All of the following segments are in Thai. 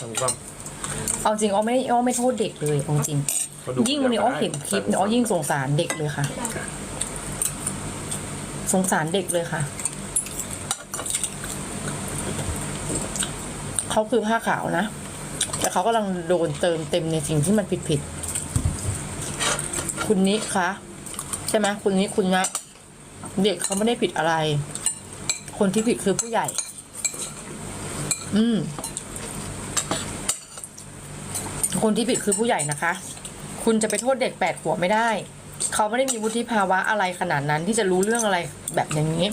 ทำความเอาจริงอ้อไม่อ้อไม่โทษเด็กเลยเอาจริงเขาดูยิ่งวันนี้อ้อเห็นคลิปเนี่ยอ้อยิ่งสงสารเด็กเลยค่ะ สงสารเด็กเลยค่ะ เขาคือผ้าขาวนะ แต่เขากำลังโดนเติมเต็มในสิ่งที่มันผิดผิดๆคุณนิคะใช่ไหมคุณนิคุณนะเด็กเขาไม่ได้ผิดอะไร คนที่ผิดคือผู้ใหญ่ อืม คนที่ผิดคือผู้ใหญ่นะคะ คุณจะไปโทษเด็กแปดขวบไม่ได้ เขาไม่ได้มีวุฒิภาวะอะไรขนาดนั้นที่จะรู้เรื่องอะไรแบบอย่างนี้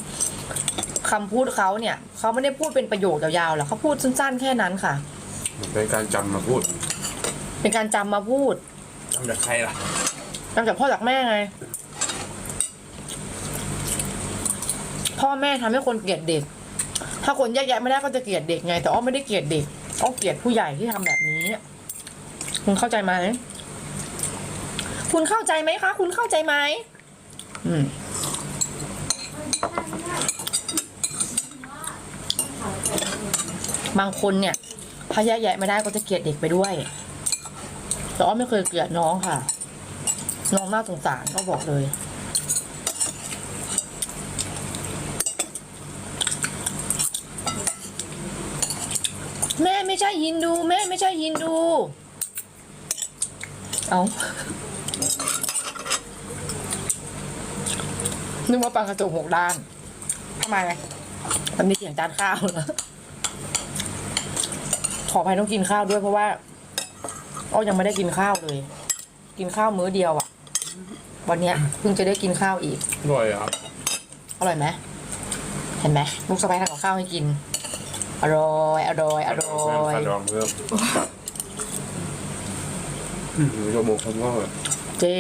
คำพูดเขาเนี่ย เขาไม่ได้พูดเป็นประโยคยาวๆหรอกเขาพูดสั้นๆแค่นั้นค่ะ เป็นการจำมาพูด เป็นการจำมาพูดจำจากใครล่ะจำจากพ่อจากแม่ไง พ่อแม่ทำให้คนเกลียดเด็ก ถ้าคนแยกแยะไม่ได้ก็จะเกลียดเด็กไง แต่อ้อไม่ได้เกลียดเด็กอ้อเกลียดผู้ใหญ่ที่ทำแบบนี้ คุณเข้าใจไหม คุณเข้าใจไหมคะ คุณเข้าใจไหม อืม บางคนเนี่ยถ้าแยกแยะไม่ได้ก็จะเกลียดเด็กไปด้วย แต่อ้อไม่เคยเกลียดน้องค่ะ น้องน่าสงสารก็บอกเลยแม่ไม่ใช่ฮินดู แม่ไม่ใช่ฮินดู เอานึกว่าปลากระจกหกด้านทำไม มันมีเสียงจานข้าวเหรอขออภัยต้องกินข้าวด้วยเพราะว่าอ้อยังไม่ได้กินข้าวเลย กินข้าวมื้อเดียวอะ่ะ วันเนี้ยเพิ่งจะได้กินข้าวอีก อร่อยอะครับ อร่อยไหมเห็นไหมลูกสะใภ้ทำกับข้าวให้กิน อร่อย อร่อย อร่อเพิ่มยคาร์ดองเพิ่ม อืมชั่วโมงคำว่าเจ๊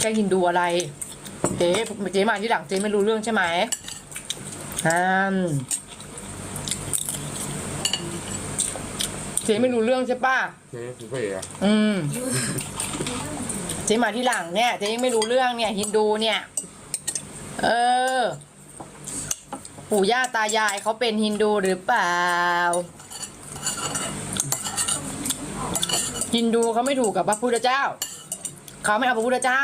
แกยินดูอะไร เจ๊เจ๊มาที่หลังเจ๊ไม่รู้เรื่องใช่ไหมอ่าเจ๊ไม่รู้เรื่องใช่ป่ะนี่คือพระเอกอะอืม เจ๊มาที่หลังเนี่ย เจ๊ยังไม่รู้เรื่องเนี่ย ฮินดูเนี่ย เออ ปู่ย่าตายายเขาเป็นฮินดูหรือเปล่า ฮินดูเขาไม่ถูกกับพระพุทธเจ้า เขาไม่เอาพระพุทธเจ้า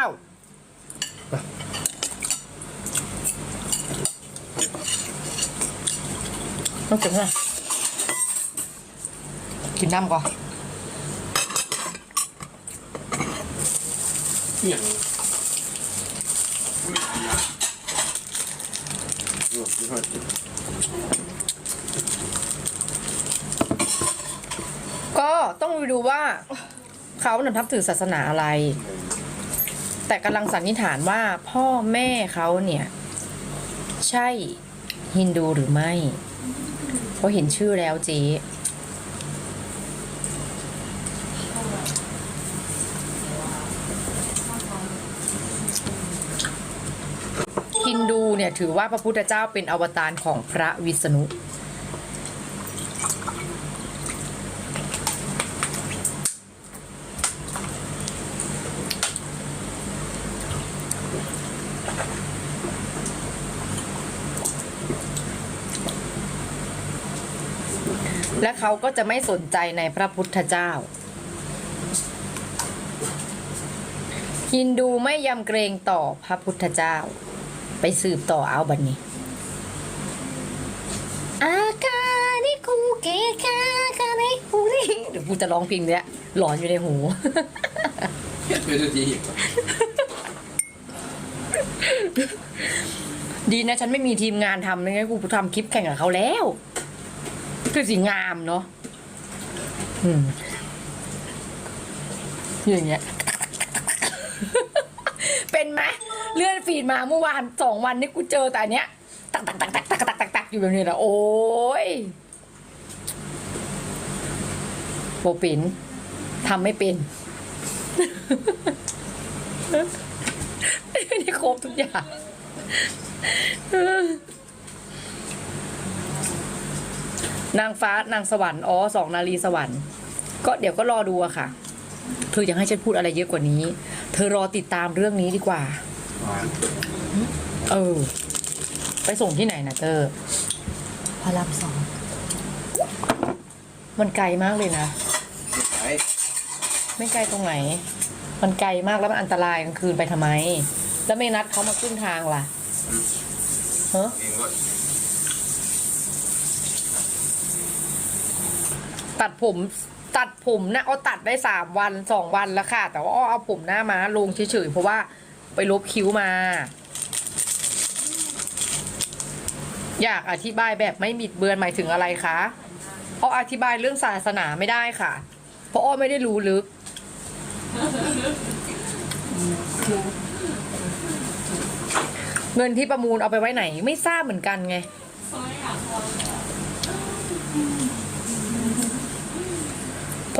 ต้องกินนะกินน้ำก่อนเนี่ย ก็ต้องไปดูว่าเขานับนับถือศาสนาอะไร แต่กำลังสันนิษฐานว่าพ่อแม่เขาเนี่ย ใช่ฮินดูหรือไม่ เพราะเห็นชื่อแล้วเจ๊ฮินดูเนี่ยถือว่าพระพุทธเจ้าเป็นอวตารของพระวิษณุ และเขาก็จะไม่สนใจในพระพุทธเจ้า ฮินดูไม่ยำเกรงต่อพระพุทธเจ้า ไปสืบต่อเอาบันนี้อากานิคูเกกากานิคูนี่เดี๋ยวกูจะร้องเพลงเนี้ยหลอนอยู่ในหูเป็นตัวจีดีนะฉันไม่มีทีมงานทำไม่งั้นกูทำคลิปแข่งกับเขาแล้ว คือสีงามเนาะอืมอย่างเงี้ย เป็นไหมเลื่อนฟีดมาเมื่อวานสองวันนี้กูเจอแต่เนี้ยตักตักตักตักตักตักตักตักอยู่แบบนี้แหละโอ้ยโปปินทำไม่เป็นไม่ได้ครบทุกอย่าง นางฟ้านางสวรรค์อ๋อสองนาลีสวรรค์ ก็เดี๋ยวก็รอดูอะค่ะ เธออยากให้ฉันพูดอะไรเยอะกว่านี้ เธอรอติดตามเรื่องนี้ดีกว่า เออ ไปส่งที่ไหนนะเธอพระรามสองมันไกลมากเลยนะไอ้ไม่ไกลตรงไหน มันไกลมากแล้วมันอันตรายกลางคืนไปทำไม แล้วไม่นัดเขามาขึ้นทางล่ะเฮ้ เองก็ ตัดผมตัดผมนะเอาตัดได้สามวันสองวันแล้วค่ะ แต่ว่าอ้อเอาผมหน้ามาลงเฉยๆเพราะว่าไปลบคิ้วมา อยากอธิบายแบบไม่บิดเบือนหมายถึงอะไรคะอ้ออธิบายเรื่องศาสนาไม่ได้ค่ะ เพราะอ้อไม่ได้รู้ลึก เงินที่ประมูลเอาไปไว้ไหน ไม่ทราบเหมือนกันไง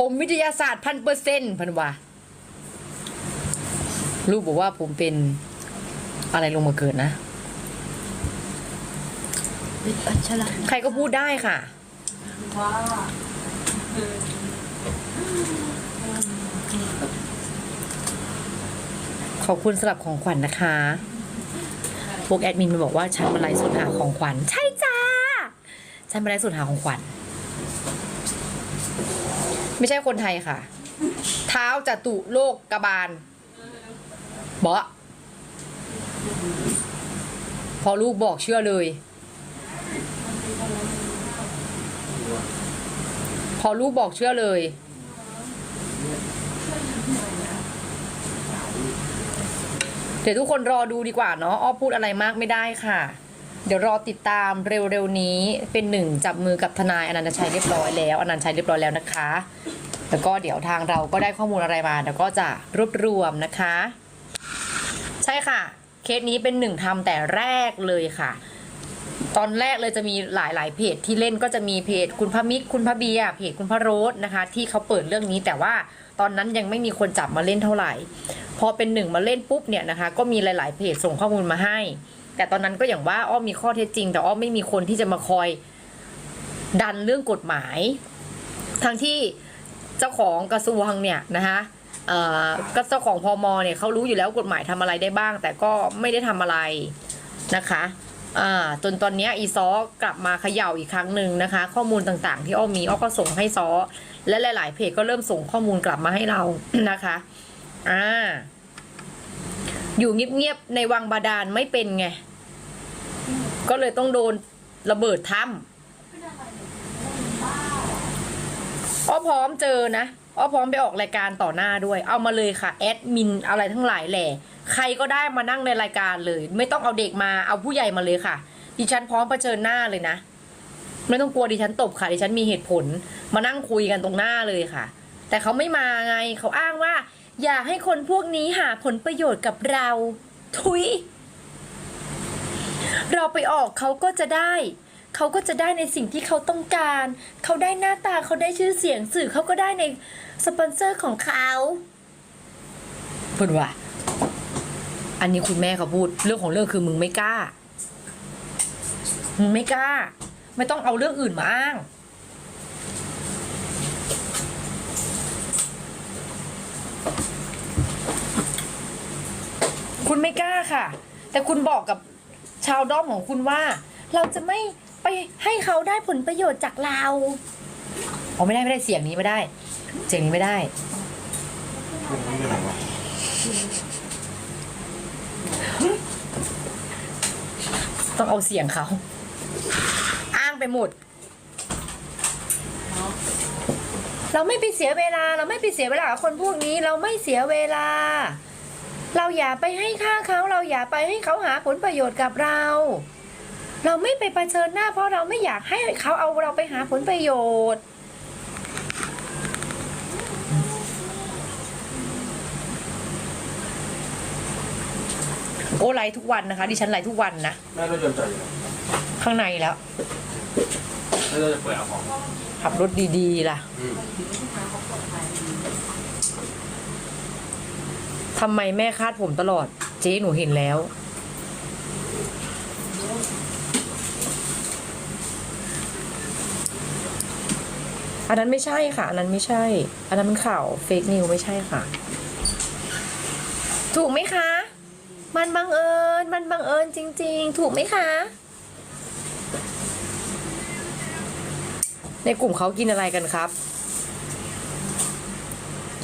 ผมวิทยาศาสตร์พันเปอร์เซ็นต์พันว่าลูกบอกว่าผมเป็นอะไรลงมาเกิดนะ วิทย์อัชระใครก็พูดได้ค่ะขอบคุณสำหรับของขวัญนะคะ พวกแอดมินมาบอกว่าฉันมาไลฟ์สดหาของขวัญ ใช่จ้า ฉันมาไลฟ์สดหาของขวัญ ไม่ใช่คนไทยค่ะ เท้าจตุโลกกบาลเบาะพอลูกบอกเชื่อเลย พอลูกบอกเชื่อเลย เดี๋ยวทุกคนรอดูดีกว่าเนาะอ้อพูดอะไรมากไม่ได้ค่ะ เดี๋ยวรอติดตามเร็วๆนี้เป็นหนึ่งจับมือกับทนายอนันตชัยเรียบร้อยแล้วอนันตชัยเรียบร้อยแล้วนะคะ แล้วก็เดี๋ยวทางเราก็ได้ข้อมูลอะไรมาเดี๋ยวก็จะรวบรวมนะคะ ใช่ค่ะ เคสนี้เป็นหนึ่งทำแต่แรกเลยค่ะ ตอนแรกเลยจะมีหลายๆเพจที่เล่นก็จะมีเพจคุณพระมิกคุณพระเบียเพจคุณพระโรสนะคะ ที่เขาเปิดเรื่องนี้แต่ว่าตอนนั้นยังไม่มีคนจับมาเล่นเท่าไหร่ พอเป็นหนึ่งมาเล่นปุ๊บเนี่ยนะคะ ก็มีหลาย ๆ เพจส่งข้อมูลมาให้ แต่ตอนนั้นก็อย่างว่าอ้อมมีข้อเท็จจริง แต่อ้อมไม่มีคนที่จะมาคอยดันเรื่องกฎหมาย ทั้งที่เจ้าของกระทรวงเนี่ยนะคะก็เจ้าของพมเนี่ยเขารู้อยู่แล้วกฎหมายทำอะไรได้บ้าง แต่ก็ไม่ได้ทำอะไรนะคะจนตอนนี้อีซอกลับมาเขย่าอีกครั้งหนึ่งนะคะ ข้อมูลต่างๆ ที่อ้อมีอ้อก็ส่งให้ซอและหลาย ๆ เพจก็เริ่มส่งข้อมูลกลับมาให้เรานะคะอ่า อยู่เงียบๆในวังบาดาลไม่เป็นไง ก็เลยต้องโดนระเบิดถ้ำอ้อพร้อมเจอนะอ้อพร้อมไปออกรายการต่อหน้าด้วย เอามาเลยค่ะ แอดมินอะไรทั้งหลายแหล่ ใครก็ได้มานั่งในรายการเลย ไม่ต้องเอาเด็กมาเอาผู้ใหญ่มาเลยค่ะ ดิฉันพร้อมเผชิญหน้าเลยนะ ไม่ต้องกลัวดิฉันตบค่ะดิฉันมีเหตุผล มานั่งคุยกันตรงหน้าเลยค่ะ แต่เขาไม่มาไงเขาอ้างว่า อยากให้คนพวกนี้หาผลประโยชน์กับเรา ทุย เราไปออกเขาก็จะได้ เขาก็จะได้ในสิ่งที่เขาต้องการ เขาได้หน้าตาเขาได้ชื่อเสียงสื่อเขาก็ได้ในสปอนเซอร์ของเขาพูดว่า อันนี้คุณแม่เขาพูด เรื่องของเรื่องคือมึงไม่กล้า มึงไม่กล้า ไม่ต้องเอาเรื่องอื่นมาอ้าง ไม่กล้าค่ะ แต่คุณบอกกับชาวด้อมของคุณว่า เราจะไม่ไปให้เขาได้ผลประโยชน์จากเราอ๋อไม่ได้ไม่ได้เสียงนี้ไม่ได้ เสียงนี้ไม่ได้ ต้องเอาเสียงเขา อ้างไปหมด เราไม่ไปเสียเวลา เราไม่ไปเสียเวลากับคนพวกนี้ เราไม่เสียเวลา เราอย่าไปให้ค่าเขาเราอย่าไปให้เขาหาผลประโยชน์กับเรา เราไม่ไปเผชิญหน้าเพราะเราไม่อยากให้เขาเอาเราไปหาผลประโยชน์โอ้ไลฟ์ทุกวันนะคะดิฉันไลฟ์ทุกวันนะแม่รถยนต์จอดอยู่ข้างในแล้วแล้วเราจะเปิดเอาของขับรถดีๆล่ะ อืม ทำไมแม่คาดผมตลอด เจ๊หนูเห็นแล้ว อันนั้นไม่ใช่ค่ะ อันนั้นไม่ใช่ อันนั้นมันข่าวเฟกนิวไม่ใช่ค่ะ ถูกไหมคะ มันบังเอิญ มันบังเอิญจริง ๆ ถูกไหมคะ ในกลุ่มเขากินอะไรกันครับ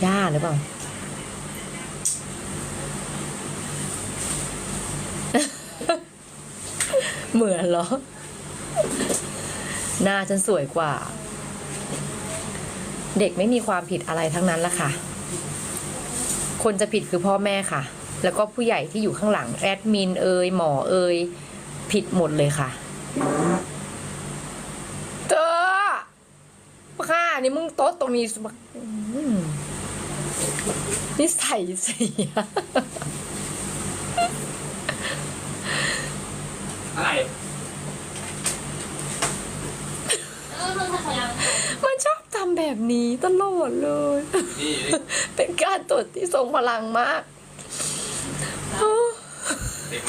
ย่าหรือเปล่า เหมือนเหรอ หน้าฉันสวยกว่า เด็กไม่มีความผิดอะไรทั้งนั้นละค่ะ คนจะผิดคือพ่อแม่ค่ะ แล้วก็ผู้ใหญ่ที่อยู่ข้างหลัง แอดมินเอยหมอเอยผิดหมดเลยค่ะ เธอข้านี่มึงโต๊ะตรงนี้นิสัยเสีย อะไร มันชอบทำ แบบนี้ตลอดเลยนี่เป็นการตรวจที่ทรงพลังมาก